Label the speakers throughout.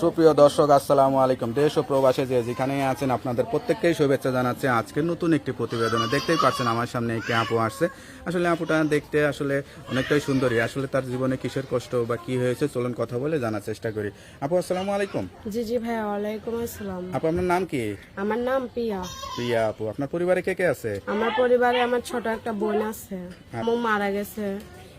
Speaker 1: সুপ্রিয় দর্শক আসসালামু আলাইকুম। দেশ ও প্রবাসে যে যেখানে আছেন আপনাদের প্রত্যেককেই শুভেচ্ছা জানাচ্ছে। আজকের নতুন একটি প্রতিবেদনে দেখতেই পাচ্ছেন আমার সামনে একটি আপু আসছে। আসলে আপুটা দেখতে আসলে অনেকটাই সুন্দরী। আসলে তার জীবনে কিসের কষ্ট বা কি হয়েছে চলুন কথা বলে জানার চেষ্টা করি। আপু আসসালামু আলাইকুম।
Speaker 2: জি জি ভাইয়া ওয়ালাইকুম আসসালাম।
Speaker 1: আপু আপনার নাম কি?
Speaker 2: আমার নাম পিয়া।
Speaker 1: প্রিয়া আপু আপনার পরিবারে কে কে আছে?
Speaker 2: আমার পরিবারে আমার ছোট একটা বোন আছে। মারা গেছে।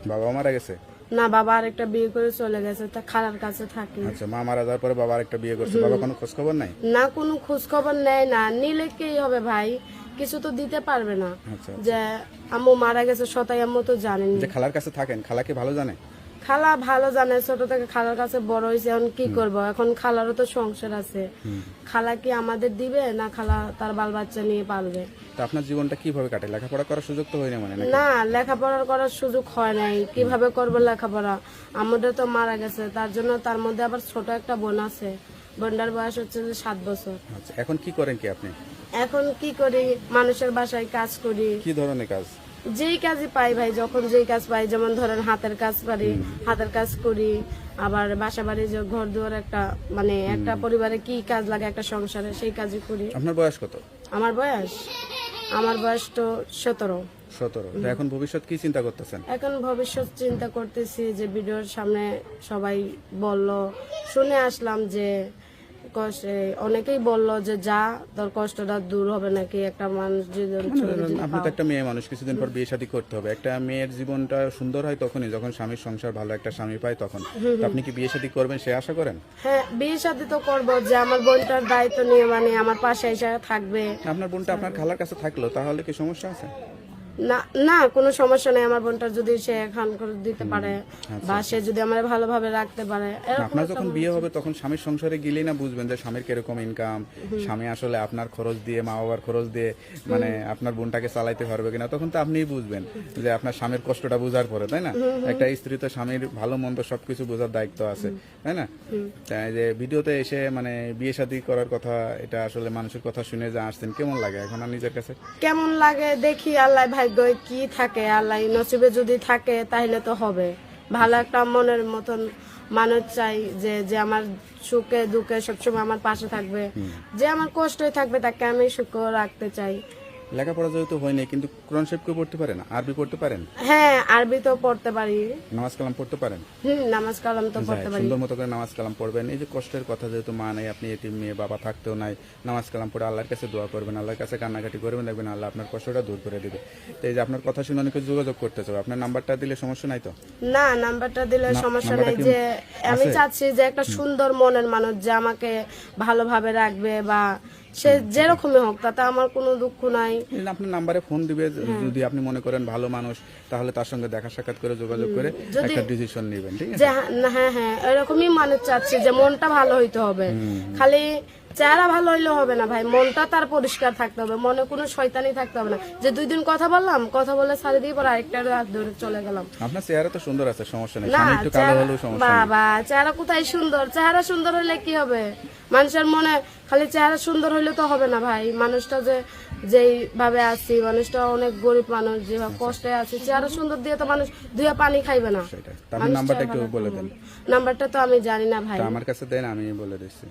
Speaker 1: বাবা মারা গেছে?
Speaker 2: না বাবা আরেকটা বিয়ে করে চলে গেছে তা খালার কাছে থাকে।
Speaker 1: আচ্ছা মা মারা যাওয়ার পরে বাবা একটা বিয়ে করছে বাবা কোনো খোঁজ খবর নাই
Speaker 2: না কোনো খোঁজ খবর নেয় না। নিলে কি হবে ভাই? কিছু তো দিতে পারবে না।
Speaker 1: আচ্ছা
Speaker 2: যে আম্মু মারা গেছে সতাই আম্মু তো জানেন
Speaker 1: যে খালার কাছে থাকেন খালাকে ভালো জানে?
Speaker 2: খালা ভালো জানে ছোট থেকে খালার কাছে বড় হয়েছে এখন কি করব? এখন খালারও তো সংসার আছে। খালা কি আমাদের দিবে না খালা তার বাল বাচ্চা নিয়ে পালবে?
Speaker 1: তো আপনার জীবনটা কীভাবে কাটে? লেখাপড়া করার সুযোগ তো হয় না মানে
Speaker 2: না লেখাপড়া করার সুযোগ হয় নাই। কীভাবে করব লেখাপড়া? আমাদের তো মারা গেছে তার জন্য তার মধ্যে আবার ছোট একটা বোন আছে। বোনটার বয়স হচ্ছে যে সাত বছর।
Speaker 1: আচ্ছা এখন কি করেন কি আপনি?
Speaker 2: এখন কি করি? মানুষের বাসায় কাজ করি।
Speaker 1: কি ধরনের কাজ?
Speaker 2: যেই কাজই পাই ভাই যখন যেই কাজ পাই যেমন ধরেন হাতের কাজ পারি হাতের কাজ করি আবার বাসা বাড়ি যে ঘর দুয়ার একটা মানে একটা পরিবারে কি কাজ লাগে একটা সংসারে সেই কাজই করি।
Speaker 1: আপনার বয়স কত?
Speaker 2: আমার বয়স? আমার বয়স তো সতেরো।
Speaker 1: সতেরো। এখন ভবিষ্যৎ কি চিন্তা করতেছেন?
Speaker 2: এখন ভবিষ্যৎ চিন্তা করতেছি যে ভিডিওর সামনে সবাই বলল শুনে আসলাম যে কষ্ট। অনেকেই বলল যে যা তোর কষ্টটা দূর হবে নাকি একটা মানুষ চলে
Speaker 1: আপনি তো একটা মেয়ে মানুষ কিছুদিন পর বিয়ে শাদী করতে হবে। একটা মেয়ের জীবনটা সুন্দর হয় তখনই যখন স্বামীর সংসার ভালো একটা স্বামী পায় তখন। আপনি কি বিয়ে শাদী করবেন সে আশা করেন?
Speaker 2: হ্যাঁ বিয়ে শাদী তো করব যে আমার বোনটার দায়িত্ব নিয়ে মানে আমার পাশে এসে থাকবে।
Speaker 1: আপনার বোনটা আপনার খালার কাছে থাকল তাহলে কি সমস্যা আছে?
Speaker 2: না না কোনো সমস্যা নেই। আমার বোনটা যদি সে এখন করে দিতে পারে বা সে যদি আমার ভালোভাবে রাখতে পারে
Speaker 1: আপনার যখন বিয়ে হবে তখন স্বামীর সংসারে গেলেই না বুঝবেন যে স্বামীর কীরকম ইনকাম স্বামী আসলে আপনার খরচ দিয়ে মা বাবার খরচ দিয়ে মানে আপনার বোনটাকে চালাইতে পারবে কিনা তখন তো আপনিই বুঝবেন যে আপনার স্বামীর কষ্টটা বোঝার পরে তাই না? একটা স্ত্রী তো স্বামীর ভালো মন্দ সবকিছু বোঝার দায়িত্ব আছে তাই না? তাই যে ভিডিওতে এসে মানে বিয়ে শাদী করার কথা এটা আসলে মানুষের কথা শুনে যা আসছেন কেমন লাগে এখন আর নিজের কাছে?
Speaker 2: কেমন লাগে দেখি আল্লাহ ভাগ্যে কি থাকে? আল্লাহ নসিবে যদি থাকে তাহলে তো হবে। ভালো একটা মনের মতন মানুষ চাই যে যে আমার সুখে দুঃখে সবসময় আমার পাশে থাকবে। যে আমার কষ্টই থাকবে তাকে আমি সুখ রাখতে চাই।
Speaker 1: লেখাপড়া যেহেতু হয়নি কিন্তু কোরআন শরীফ কেউ পড়তে পারেন আরবি পড়তে পারেন?
Speaker 2: হ্যাঁ আরবি তো পড়তে পারি।
Speaker 1: নামাজ কালাম পড়তে পারেন?
Speaker 2: হুম নামাজ কালাম তো পড়তে পারি।
Speaker 1: সুন্দর মতো করে নামাজ কালাম পড়বেন। এই যে কষ্টের কথা যেহেতু মা নেই আপনি এটি মেয়ে বাবা থাকতেও নাই নামাজ কালাম পড়ে আল্লাহর কাছে দোয়া করবেন আল্লাহর কাছে কান্নাকাটি করবেন দেখবেন আল্লাহ আপনার কষ্টটা দূর করে দিবে। তো এই যে আপনার কথা শুনে অনেকে যোগাযোগ করতে চাবে। আপনার নাম্বারটা দিলে সমস্যা নাই তো?
Speaker 2: না নাম্বারটা দিলে সমস্যা নেই যে আমি চাচ্ছি যে একটা সুন্দর মনের মানুষ যে আমাকে ভালোভাবে রাখবে বা সে যেরকমই হোক তাতে আমার কোনো দুঃখ নাই।
Speaker 1: আপনার নাম্বারে ফোন দিবে যদি আপনি মনে করেন ভালো মানুষ তাহলে তার সঙ্গে দেখা সাক্ষাৎ করে যোগাযোগ করে একটা ডিসিশন নেবেন ঠিক আছে?
Speaker 2: হ্যাঁ- হ্যাঁ হ্যাঁ এরকমই মানুষ চাচ্ছি যে মনটা ভালো হইতে হবে। খালি চেহারা ভালো হইলে হবে না ভাই মনটা তার পরিষ্কার থাকতে হবে মনে কোনো শয়তানি থাকতে হবে না। যে দুই দিন কথা বললাম কথা বলে ছাড়ে দিয়ে পর আরেকটা রাত ধরে চলে গেলাম।
Speaker 1: আপনার চেহারা তো সুন্দর আছে সমস্যা নেই।
Speaker 2: না
Speaker 1: একটু কালো হলেও সমস্যা
Speaker 2: বাবা চেহারা কোথায় সুন্দর? চেহারা সুন্দর হলে কি হবে? মানুষের মনে খালি চেহারা সুন্দর হইলে তো হবে না ভাই। মানুষটা যে যেই ভাবে আছি মানুষটা অনেক গরিব মানুষ যে কষ্টে আছে চেহারা সুন্দর দিয়ে তো মানুষ ধুয়ে পানি খাইবে না।
Speaker 1: নাম্বারটা একটু বলে দেন।
Speaker 2: নাম্বারটা তো আমি জানি না ভাই।
Speaker 1: আমার কাছে দেন আমি বলে দিচ্ছি।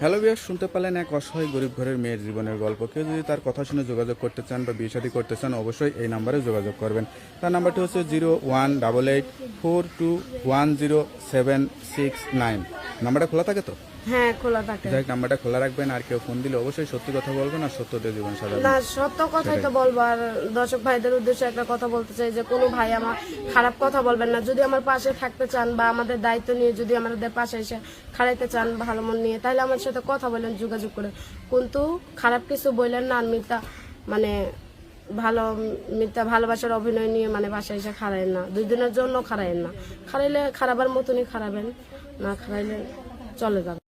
Speaker 1: হ্যালো বিয়ার শুনতে পারলেন এক অসহায় গরিব ঘরের মেয়ের জীবনের গল্প। কেউ যদি তার কথা শুনে যোগাযোগ করতে চান বা বিয়ে শাদী করতে চান অবশ্যই এই নাম্বারে যোগাযোগ করবেন। তার নাম্বারটি হচ্ছে zero one double eight four two one zero seven six nine. নাম্বারটা খোলা থাকে তো?
Speaker 2: হ্যাঁ খোলা থাকে।
Speaker 1: যাই নাম্বারটা খোলা রাখবেন আর কেউ ফোন দিলে অবশ্যই সত্যি কথা বলবেন আর সত্য দিয়ে জীবন সাজাবেন।
Speaker 2: না সত্য কথাই তো বলব। আর দর্শক ভাইদের উদ্দেশ্যে একটা কথা বলতে চাই যে কোনো ভাই আমার খারাপ কথা বলবেন না। যদি আমার পাশে থাকতে চান বা আমাদের দায়িত্ব নিয়ে যদি আমাদের পাশে এসে খাড়াইতে চান ভালো মন নিয়ে তাহলে আমার সাথে কথা বলেন যোগাযোগ করে। কিন্তু খারাপ কিছু বললেন না আর মিথ্যা মানে ভালো মিথ্যা ভালোবাসার অভিনয় নিয়ে মানে বাসায় এসে খাড়াইন না। দুই দিনের জন্য খাড়াইন না। খাড়াইলে খারাপের মতনই খারাবেন না খাড়াইলে চলে যাবে।